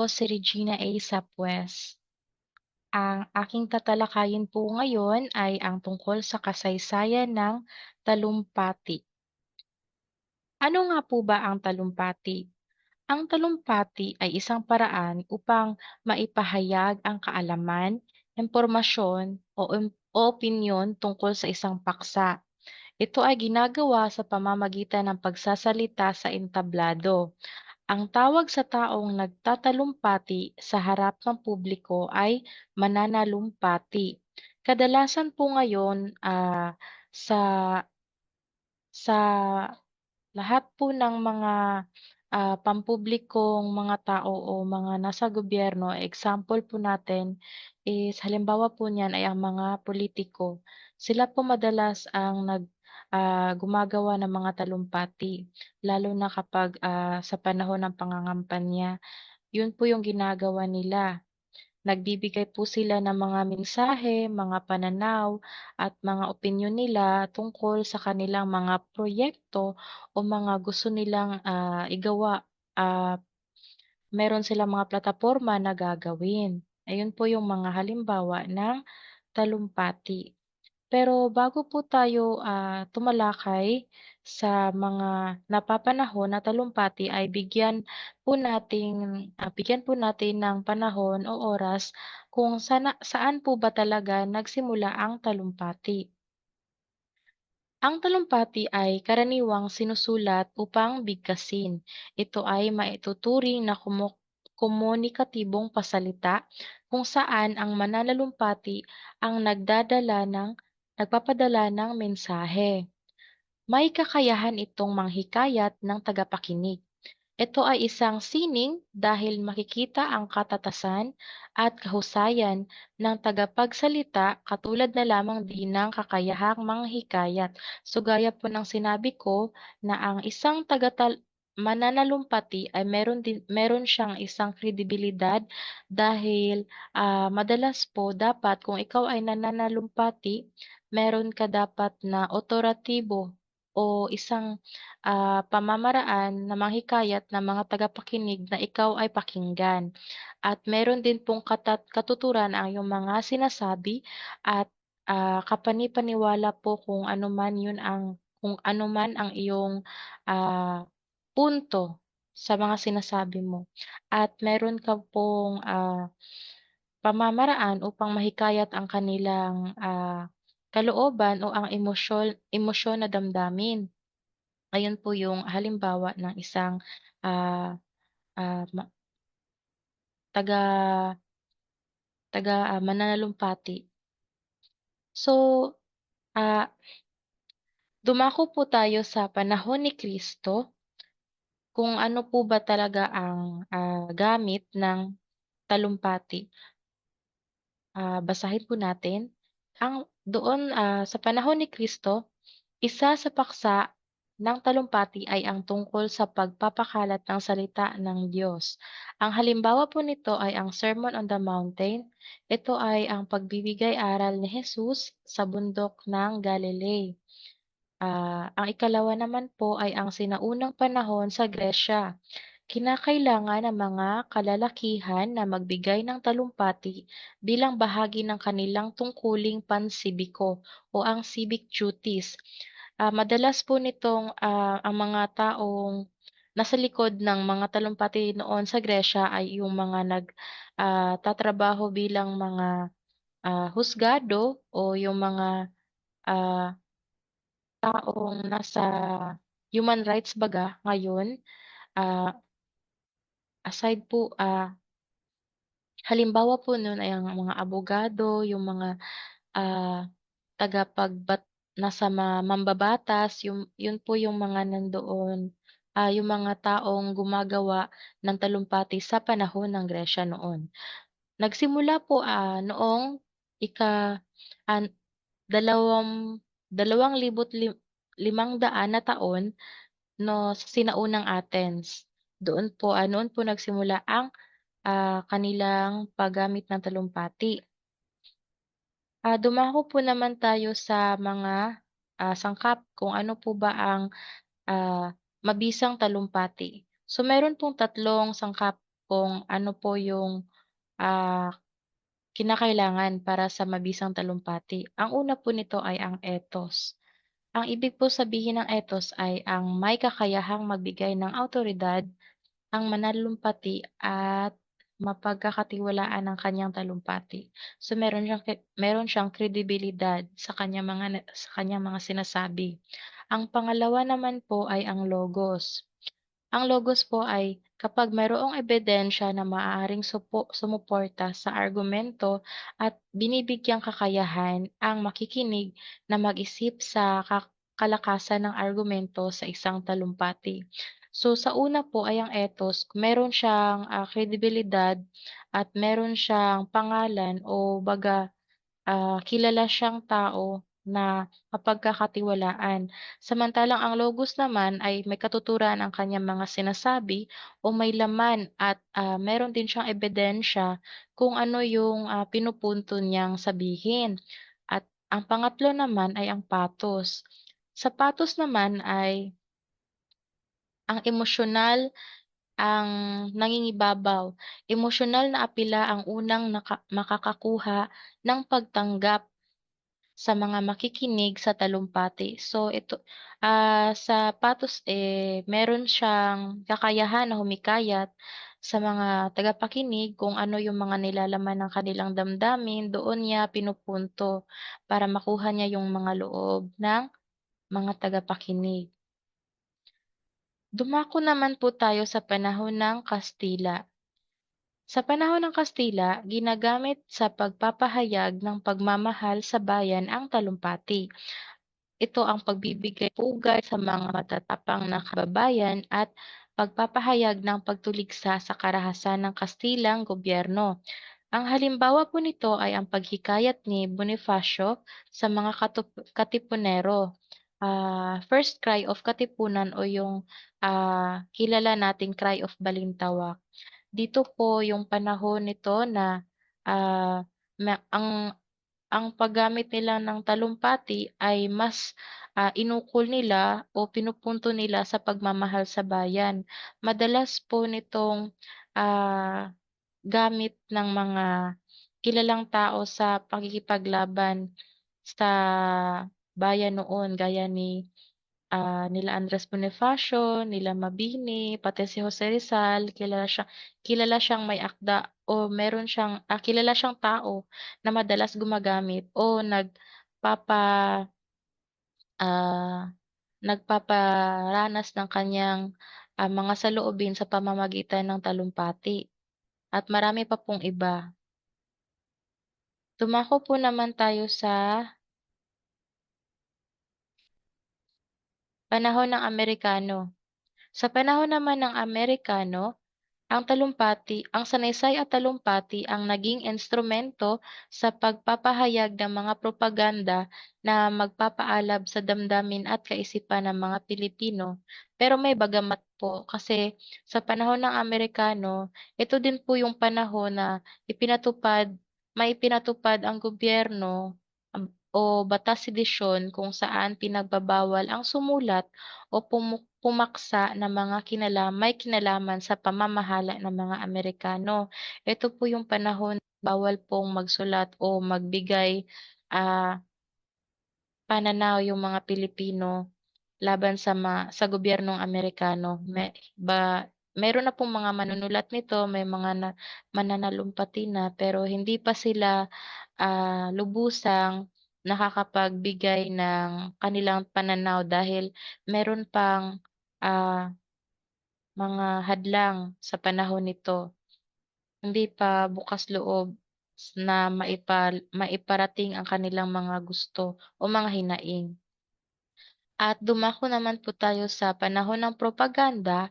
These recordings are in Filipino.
po si Regina A. Sapwes. Ang aking tatalakayin po ngayon ay ang tungkol sa kasaysayan ng talumpati. Ano nga po ba ang talumpati? Ang talumpati ay isang paraan upang maipahayag ang kaalaman, impormasyon o, o opinyon tungkol sa isang paksa. Ito ay ginagawa sa pamamagitan ng pagsasalita sa entablado. Ang tawag sa taong nagtatalumpati sa harap ng publiko ay mananalumpati. Kadalasan po ngayon ah, sa sa lahat po ng mga ah, pampublikong mga tao o mga nasa gobyerno, example po natin is halimbawa po niyan ay ang mga politiko. Sila po madalas ang nag ah, gumagawa ng mga talumpati, lalo na kapag ah, sa panahon ng pangangampanya. Yun po yung ginagawa nila. Nagbibigay po sila ng mga mensahe, mga pananaw at mga opinyon nila tungkol sa kanilang mga proyekto o mga gusto nilang ah, igawa. Ah, meron silang mga plataporma na gagawin. Ayun po yung mga halimbawa ng talumpati. Pero bago po tayo ah, tumalakay sa mga napapanahon na talumpati ay bigyan po nating ah, bigyan po natin ng panahon o oras kung sana, saan po ba talaga nagsimula ang talumpati. Ang talumpati ay karaniwang sinusulat upang bigkasin. Ito ay maituturing na kumu- komunikatibong pasalita kung saan ang mananalumpati ang nagdadala ng nagpapadala ng mensahe. May kakayahan itong manghikayat ng tagapakinig. Ito ay isang sining dahil makikita ang katatasan at kahusayan ng tagapagsalita katulad na lamang din ng kakayahang manghikayat. So gaya po ng sinabi ko na ang isang tagatal mananalumpati ay meron din meron siyang isang kredibilidad dahil ah, madalas po dapat kung ikaw ay nananalumpati, meron ka dapat na otoratibo o isang ah, pamamaraan na manghikayat ng mga tagapakinig na ikaw ay pakinggan. At meron din pong katat katuturan ang iyong mga sinasabi at ah, kapani-paniwala po kung ano man yun ang kung ano man ang iyong ah, punto sa mga sinasabi mo. At meron ka pong ah, pamamaraan upang mahikayat ang kanilang ah, kalooban o ang emosyon emosyon na damdamin. Ayun po yung halimbawa ng isang, ah, ma taga taga, ah, mananalumpati. So, ah, dumako po tayo sa panahon ni Kristo, kung ano po ba talaga ang, ah, gamit ng talumpati. Ah, basahin po natin. Ang doon, ah, sa panahon ni Kristo, isa sa paksa ng talumpati ay ang tungkol sa pagpapakalat ng salita ng Diyos. Ang halimbawa po nito ay ang Sermon on the Mountain. Ito ay ang pagbibigay aral ni Jesus sa bundok ng Galilee. Ah, ang ikalawa naman po ay ang sinaunang panahon sa Gresya. Kinakailangan ng mga kalalakihan na magbigay ng talumpati bilang bahagi ng kanilang tungkuling pansibiko o ang civic duties. Ah, madalas po nitong ah, ang mga taong nasa likod ng mga talumpati noon sa Gresya ay yung mga nag ah, bilang mga ah, husgado o yung mga ah, taong nasa human rights baga ngayon. Ah, aside po ah, halimbawa po nun ay ang mga abogado, yung mga ah, tagapagbat nasa ma mambabatas, yung yun po yung mga nandoon, ah, yung mga taong gumagawa ng talumpati sa panahon ng Gresya noon. Nagsimula po, ah, noong ika an dalawam dalawang libot lim limangdaan na taon 'no, sa sinaunang Athens. Doon po, ah, noon po nagsimula ang, ah, kanilang paggamit ng talumpati. Ah, dumako po naman tayo sa mga, ah, sangkap kung ano po ba ang, ah, mabisang talumpati. So meron pong tatlong sangkap kung ano po yung, ah, kinakailangan para sa mabisang talumpati. Ang una po nito ay ang ethos. Ang ibig po sabihin ng ethos ay ang may kakayahang magbigay ng awtoridad, ang mananalumpati at mapagkakatiwalaan ng kanyang talumpati. So meron siyang meron siyang kredibilidad sa kanyang mga sa kanyang mga sinasabi. Ang pangalawa naman po ay ang logos. Ang logos po ay kapag mayroong ebidensya na maaaring supo sumuporta sa argumento at binibigyang kakayahan ang makikinig na mag-isip sa ka kalakasan ng argumento sa isang talumpati. So, sa una po ay ang ethos, meron siyang, ah, kredibilidad at meron siyang pangalan o baga ah, kilala siyang tao na mapagkakatiwalaan. Samantalang ang logos naman ay may katuturan ang kanyang mga sinasabi o may laman at ah, meron din siyang ebidensya kung ano yung ah, pinupunto niyang sabihin. At ang pangatlo naman ay ang patos. Sa patos naman ay ang emosyonal ang nangingibabaw. Emosyonal na apela ang unang naka makakakuha ng pagtanggap sa mga makikinig sa talumpati. So ito, ah, sa patos, eh, meron siyang kakayahan na humikayat sa mga tagapakinig kung ano yung mga nilalaman ng kanilang damdamin, doon niya pinupunto para makuha niya yung mga loob ng mga tagapakinig. Dumako naman po tayo sa panahon ng Kastila. Sa panahon ng Kastila, ginagamit sa pagpapahayag ng pagmamahal sa bayan ang talumpati. Ito ang pagbibigay pugay sa mga matatapang na kababayan at pagpapahayag ng pagtuligsa sa karahasan ng Kastilang gobyerno. Ang halimbawa po nito ay ang paghikayat ni Bonifacio sa mga katipunero. Ah, first cry of Katipunan o yung ah, kilala nating Cry of Balintawak. Dito po yung panahon nito na ah, ang ang paggamit nila ng talumpati ay mas, ah, inukol nila o pinupunto nila sa pagmamahal sa bayan. Madalas po nitong, ah, gamit ng mga kilalang tao sa pakikipaglaban sa bayan noon gaya ni ah, nila Andres Bonifacio, nila Mabini, pati si Jose Rizal, kilala siya kilala siyang may akda o meron siyang, ah, kilala siyang tao na madalas gumagamit o nagpapa ah, nagpaparanas ng kaniyang, ah, mga saloobin sa pamamagitan ng talumpati at marami pa pong iba. Dumako po naman tayo sa panahon ng Amerikano. Sa panahon naman ng Amerikano, ang talumpati ang sanaysay at talumpati ang naging instrumento sa pagpapahayag ng mga propaganda na magpapaalab sa damdamin at kaisipan ng mga Pilipino. Pero may bagamat po kasi sa panahon ng Amerikano, ito din po yung panahon na ipinatupad maipinatupad ang gobyerno o batas sedisyon kung saan pinagbabawal ang sumulat o pumaksa ng mga kinala may kinalaman sa pamamahala ng mga Amerikano. Ito po yung panahon bawal pong magsulat o magbigay, ah, pananaw yung mga Pilipino laban sa ma sa gobyernong Amerikano. Me ba meron na pong mga manunulat nito, may mga na mananalumpati na, pero hindi pa sila, ah, lubusang nakakapagbigay ng kanilang pananaw dahil meron pang, ah, mga hadlang sa panahon nito. Hindi pa bukas loob na maipal maiparating ang kanilang mga gusto o mga hinaing. At dumako naman po tayo sa panahon ng propaganda.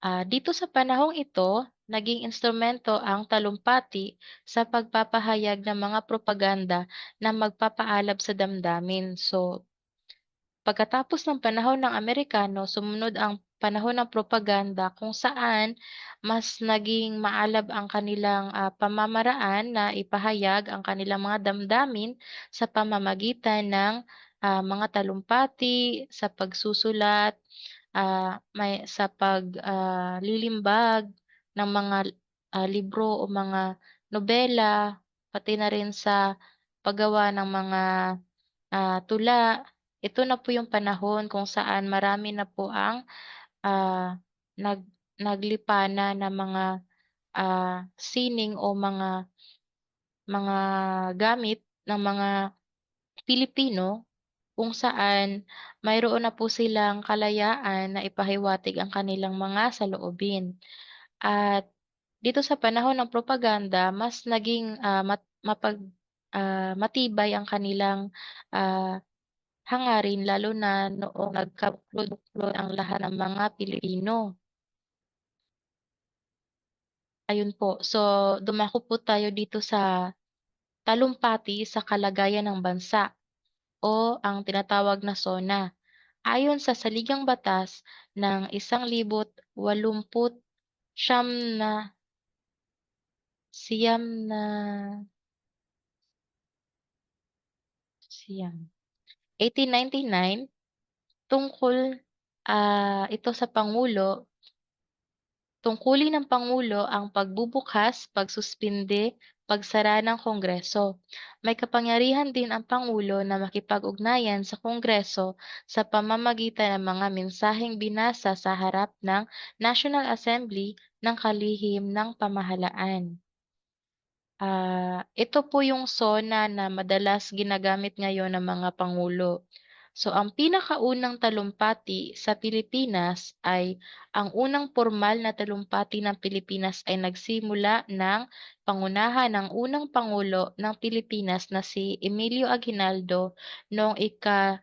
Ah, dito sa panahong ito, naging instrumento ang talumpati sa pagpapahayag ng mga propaganda na magpapaalab sa damdamin. So, Pagkatapos ng panahon ng Amerikano, sumunod ang panahon ng propaganda kung saan mas naging maalab ang kanilang, ah, pamamaraan na ipahayag ang kanilang mga damdamin sa pamamagitan ng, ah, mga talumpati, sa pagsusulat, ah, may sa pag, ah, lilimbag ng mga ah, libro o mga nobela, pati na rin sa paggawa ng mga, ah, tula. Ito na po yung panahon kung saan marami na po ang, ah, nag naglipanan na mga, ah, sining o mga mga gamit ng mga Pilipino kung saan mayroon na po silang kalayaan na ipahiwatig ang kanilang mga saloobin. At dito sa panahon ng propaganda mas naging, ah, mat mapag ah, matibay ang kanilang, ah, hangarin lalo na noong nagkabuklod-buklod ang lahat ng mga Pilipino. Ayun po, so dumako po tayo dito sa talumpati sa kalagayan ng bansa o ang tinatawag na SONA. Ayon sa saligang batas ng isang libot walumput siyam na. Siyam na. Siyam. 1899 tungkol, ah, ito sa pangulo tungkulin ng pangulo ang pagbubukas, pagsuspinde, pagsara ng kongreso. May kapangyarihan din ang pangulo na makipag-ugnayan sa kongreso sa pamamagitan ng mga mensaheng binasa sa harap ng National Assembly ng kalihim ng pamahalaan. Ah, ito po yung SONA na madalas ginagamit ngayon ng mga pangulo. So, ang pinakaunang talumpati sa Pilipinas ay ang unang pormal na talumpati ng Pilipinas ay nagsimula ng pangunahan ng unang pangulo ng Pilipinas na si Emilio Aguinaldo noong ika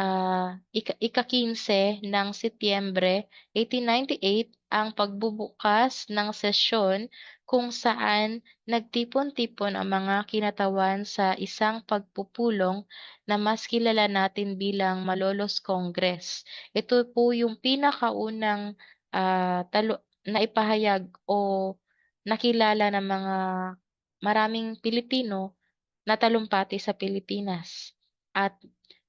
ah, ika ika-15 ng Setyembre 1898 ang pagbubukas ng sesyon kung saan nagtipon-tipon ang mga kinatawan sa isang pagpupulong na mas kilala natin bilang Malolos Congress. Ito po yung pinakaunang, ah, talu naipahayag o nakilala ng mga maraming Pilipino na talumpati sa Pilipinas. At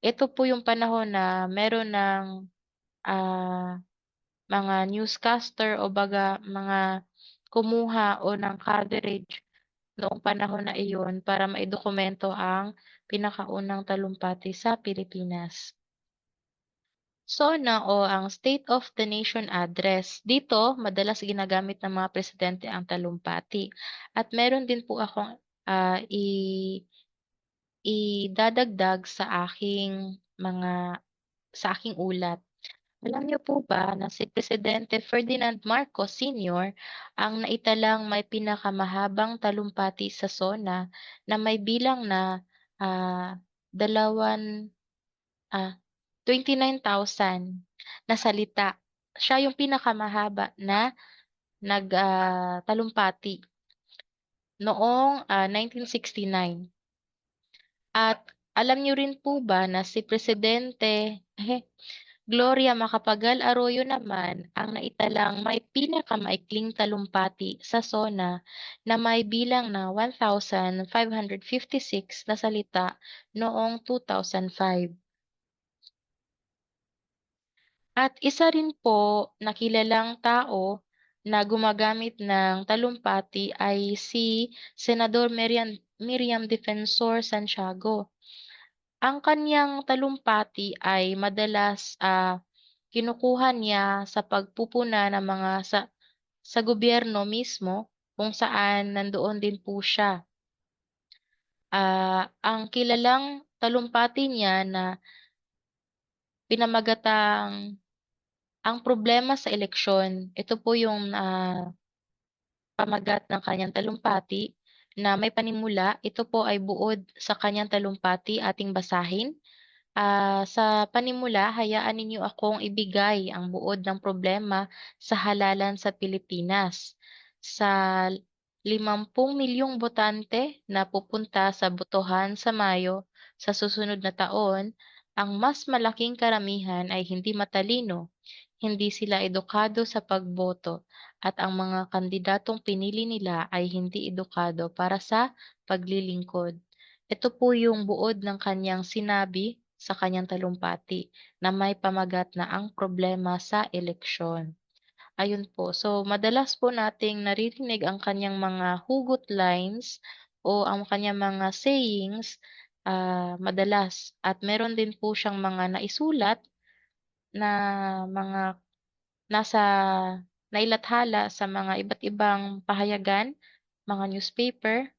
ito po yung panahon na meron ng, ah, mga newscaster o baga mga kumuha o ng coverage noong panahon na iyon para maidokumento ang pinakaunang talumpati sa Pilipinas. SONA o ang State of the Nation Address. Dito, madalas ginagamit ng mga presidente ang talumpati. At meron din po akong ah, i idadagdag sa aking mga sa aking ulat. Alam niyo po ba na si Presidente Ferdinand Marcos Sr. ang naitalang may pinakamahabang talumpati sa SONA na may bilang na ah, dalawan ah, 29,000 na salita. Siya yung pinakamahaba na nag ah, noong ah, 1969. At alam niyo rin po ba na si Presidente Gloria Macapagal Arroyo naman ang naitalang may pinakamaikling talumpati sa SONA na may bilang na 1,556 na salita noong 2005. At isa rin po na kilalang tao na gumagamit ng talumpati ay si Senador Miriam Miriam Defensor Santiago. Ang kaniyang talumpati ay madalas, ah, kinukuha niya sa pagpupuna ng mga sa sa gobyerno mismo kung saan nandoon din po siya. Ah, ang kilalang talumpati niya na pinamagatang ang problema sa eleksyon. Ito po yung, ah, pamagat ng kanyang talumpati na may panimula. Ito po ay buod sa kanyang talumpati, ating basahin. Ah, sa panimula, hayaan ninyo akong ibigay ang buod ng problema sa halalan sa Pilipinas. Sa 50 milyong botante na pupunta sa botohan sa Mayo sa susunod na taon, ang mas malaking karamihan ay hindi matalino, hindi sila edukado sa pagboto, at ang mga kandidatong pinili nila ay hindi edukado para sa paglilingkod. Ito po yung buod ng kanyang sinabi sa kanyang talumpati na may pamagat na ang problema sa eleksyon. Ayun po. So, madalas po nating naririnig ang kanyang mga hugot lines o ang kanyang mga sayings, ah, madalas at meron din po siyang mga naisulat na mga nasa nailathala sa mga iba't ibang pahayagan, mga newspaper,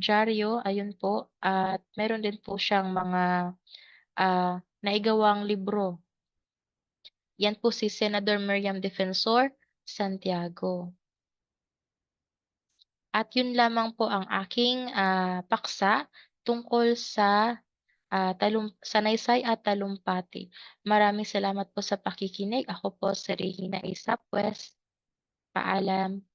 dyaryo, ayun po. At meron din po siyang mga, ah, naigawang libro. Yan po si Senador Miriam Defensor Santiago. At yun lamang po ang aking, ah, paksa tungkol sa, ah, talum sanaysay at talumpati. Maraming salamat po sa pakikinig. Ako po si Regina A. Sapwez. Paalam.